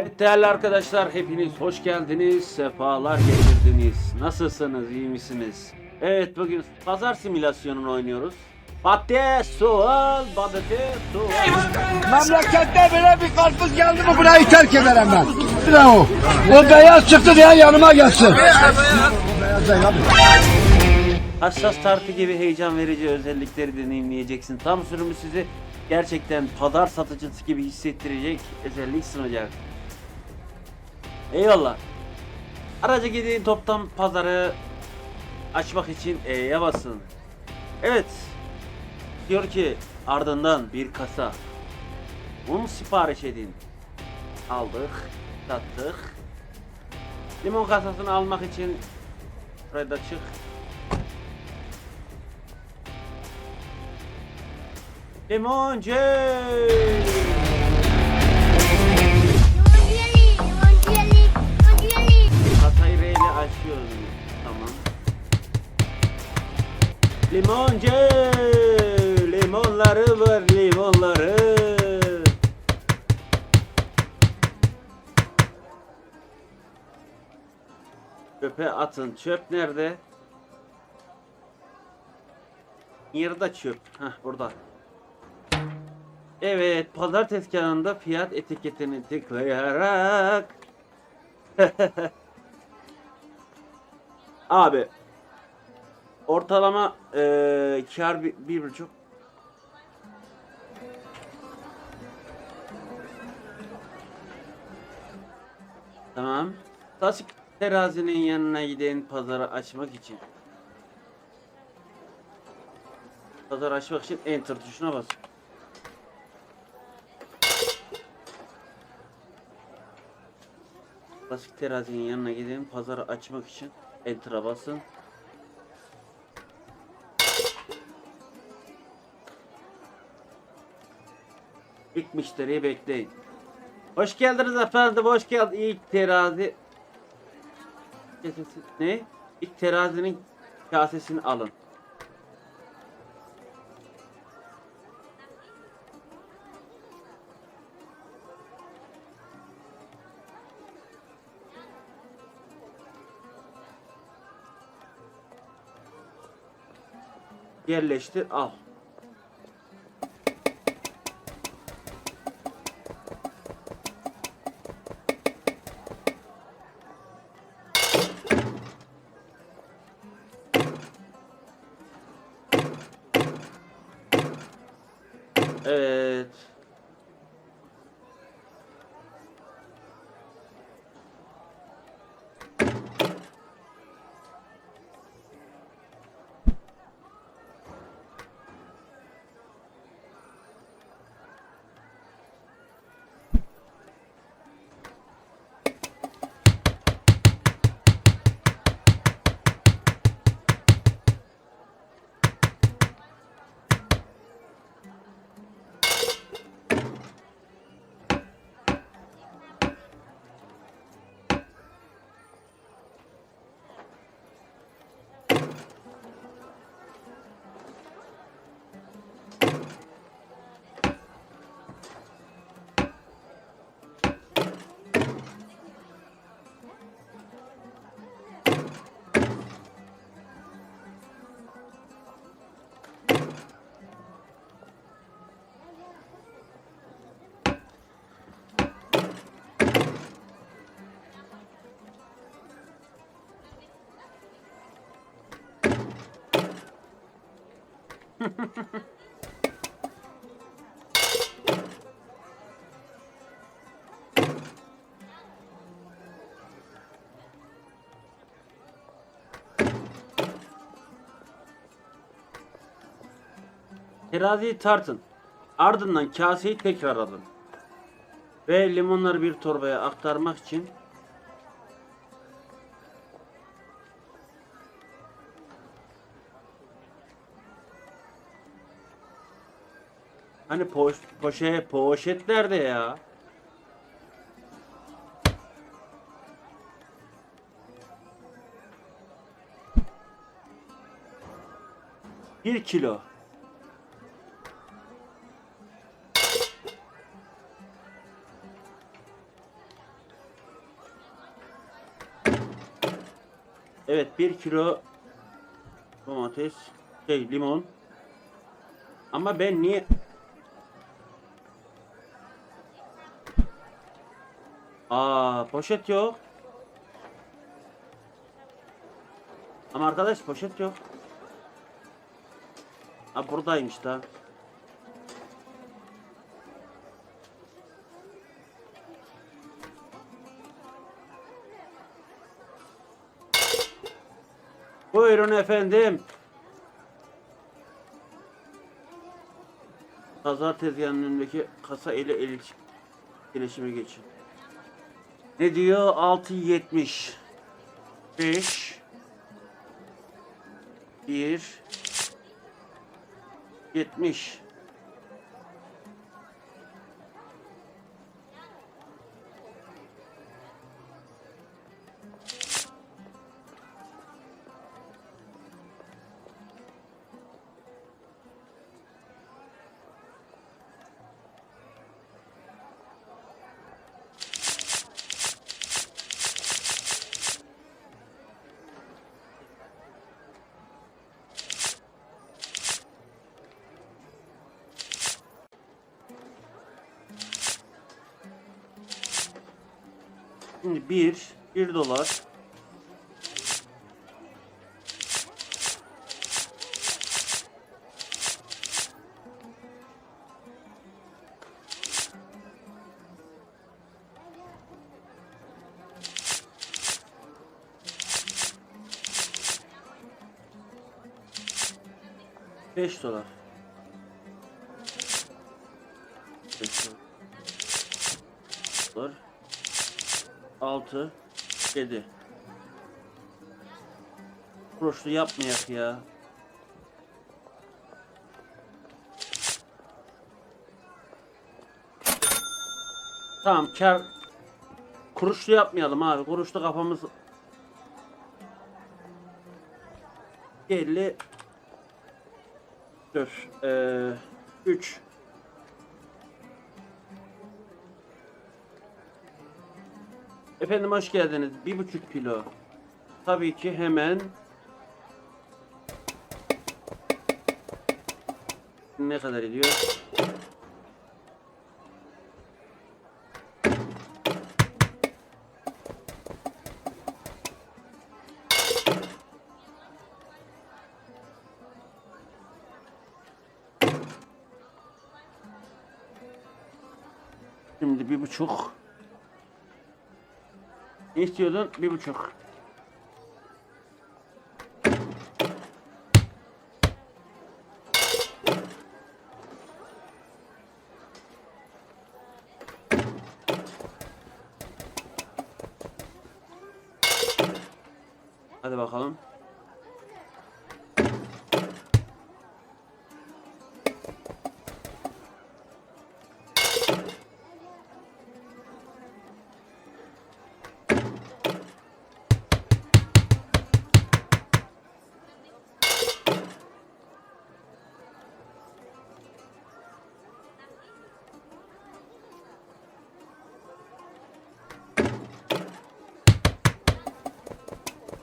Evet değerli arkadaşlar hepiniz hoş geldiniz. Sefalar getirdiniz. Nasılsınız? iyi misiniz? Evet bugün pazar simülasyonunu oynuyoruz. Patates, soğan, patates, soğan. Memlekette böyle bir karpuz geldi mi burayı terk ederim ben. Bravo. O beyaz çıktı diye yanıma gelsin. Beyaz değil abi. Hassas tartı gibi heyecan verici özellikleri deneyimleyeceksin. Tam sürümü sizi gerçekten pazar satıcısı gibi hissettirecek özellik sunacak. Eyvallah. Araca gidin toptan pazarı açmak için E'ye basın. Evet. Diyor ki ardından bir kasa un sipariş edin. Aldık, sattık. Limon kasasını almak için buraya da çık. Limoncu. Limoncu. Limonları var limonları. Çöpe atın. Çöp nerede? Yerde çöp. Heh burada. Evet, pazar tezgahında fiyat etiketini tıklayarak Abi ortalama eee kar bir, bir buçuk Tamam. Klasik terazinin yanına giden pazarı açmak için. Pazar açmak için enter tuşuna bas. Klasik terazinin yanına gidin pazarı açmak için enter'a basın. İlk müşteriyi bekleyin. Hoş geldiniz efendim, hoş geldin. İlk terazi... Ne? İlk terazinin kasesini alın. Yerleştir, al. Teraziyi tartın. Ardından kaseyi tekrar alın. Ve limonları bir torbaya aktarmak için Hani poş, poşe, poşetlerde ya. Bir kilo. Evet bir kilo domates, şey limon. Ama ben niye Aa poşet yok. Ama arkadaş poşet yok. Ha buradaymış da. Buyurun efendim. Pazar tezgahının önündeki kasa ile iletişime geçin. Ne diyor? 6.70 5 1 70 Şimdi 1 1 dolar Beş dolar. Beş dolar. 6 7 Kuruşlu yapmayak ya. Tamam kar kuruşlu yapmayalım abi. Kuruşlu kafamız 50 Dur. Ee, 3 Efendim hoş geldiniz. Bir buçuk kilo. Tabii ki hemen ne kadar ediyor? Şimdi bir buçuk. Ne istiyordun? Bir buçuk. Hadi bakalım.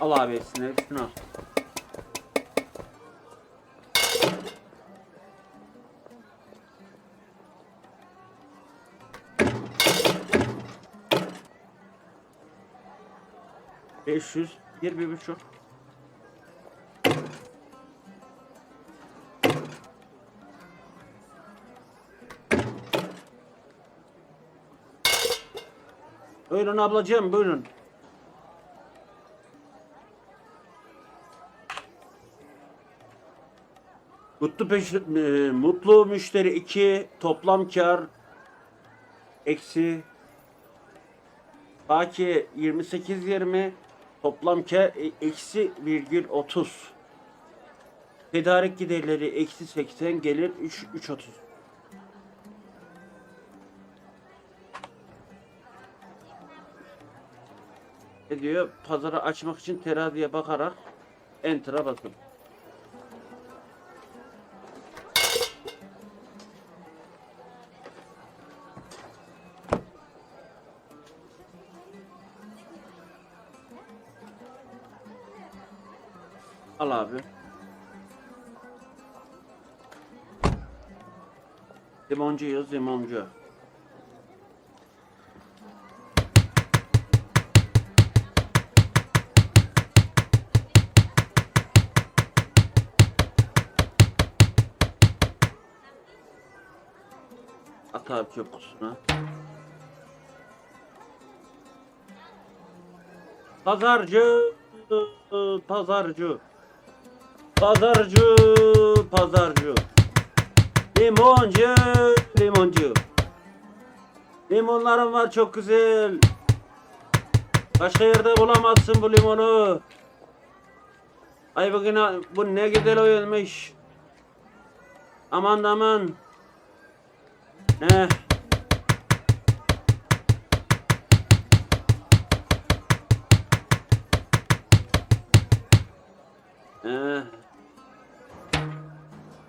Al abi hepsini, hepsini al. Beş yüz, bir, bir buçuk. Buyurun ablacığım, buyurun. Mutlu, peş, e, mutlu müşteri 2 toplam kar eksi Baki 28 20 toplam kar e, eksi virgül 30 tedarik giderleri eksi 80 gelir 3 3.30 Ne diyor? Pazarı açmak için teraziye bakarak enter'a basın. Limoncuyuz limoncu. At abi çöp kutusuna. Pazarcı, pazarcı. Pazarcı, pazarcı. Limoncu, limoncu. Limonlarım var çok güzel. Başka yerde bulamazsın bu limonu. Ay bugün bu ne güzel oyunmuş. Aman aman. Ne? Eh.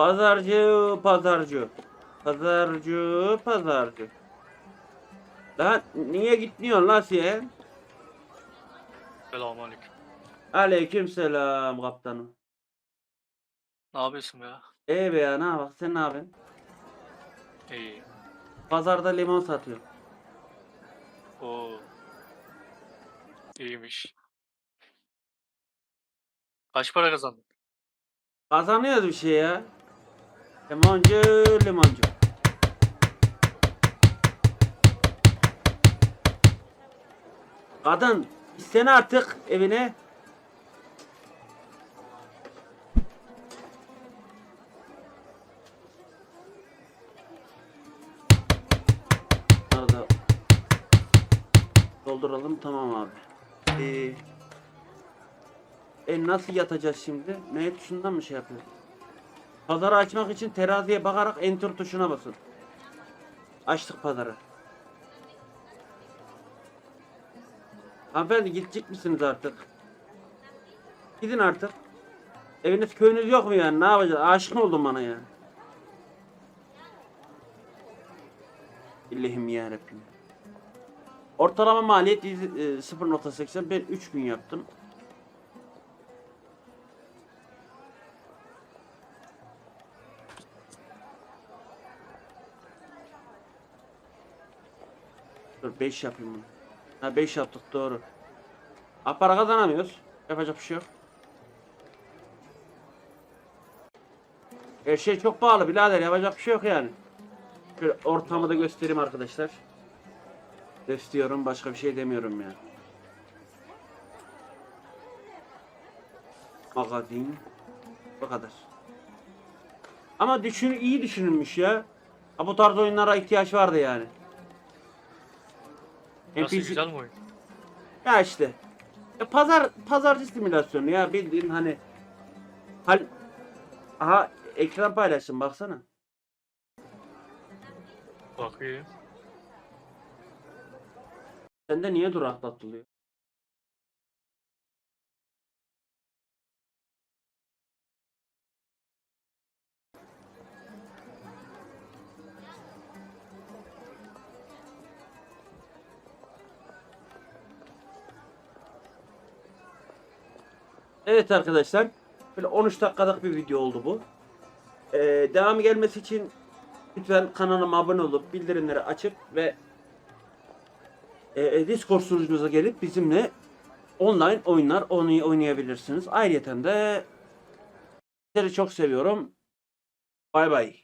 Pazarcı, pazarcı. Pazarcı, pazarcı. Lan niye gitmiyorsun lan sen? Selamünaleyküm. Aleyküm selam kaptanım. Ne yapıyorsun ya? İyi be ya ne bak sen ne yapıyorsun? İyi. Pazarda limon satıyor. Oo. İyiymiş. Kaç para kazandın? Kazanıyoruz bir şey ya. Limoncu, limoncu. Kadın, istene artık evine. Arada dolduralım tamam abi. Ee, e nasıl yatacağız şimdi? Ne tuşundan mı şey yapıyoruz? Pazarı açmak için teraziye bakarak enter tuşuna basın. Açtık pazarı. Hanımefendi gidecek misiniz artık? Gidin artık. Eviniz köyünüz yok mu yani? Ne yapacağız? Aşık mı oldun bana ya? İllahim ya Rabbim. Ortalama maliyet yüz- e, 0.80 ben 3 gün yaptım. 5 yapayım bunu. Ha 5 yaptık doğru. Ha para kazanamıyoruz. Yapacak bir şey yok. Her şey çok pahalı birader yapacak bir şey yok yani. Şöyle ortamı da göstereyim arkadaşlar. Gösteriyorum başka bir şey demiyorum ya. Magazin. Bu kadar. Ama düşün iyi düşünülmüş ya. Ha, bu tarz oyunlara ihtiyaç vardı yani. Nasıl NPC güzel mi oyun? ya işte. Ya pazar pazarcı simülasyonu ya bildiğin hani hal aha ekran paylaştım baksana. Bakayım. Sende niye duraklatılıyor? Evet arkadaşlar. Böyle 13 dakikalık bir video oldu bu. Ee, devamı gelmesi için lütfen kanalıma abone olup bildirimleri açıp ve e, Discord sunucumuza gelip bizimle online oyunlar oynay- oynayabilirsiniz. Ayrıca de sizleri çok seviyorum. Bay bay.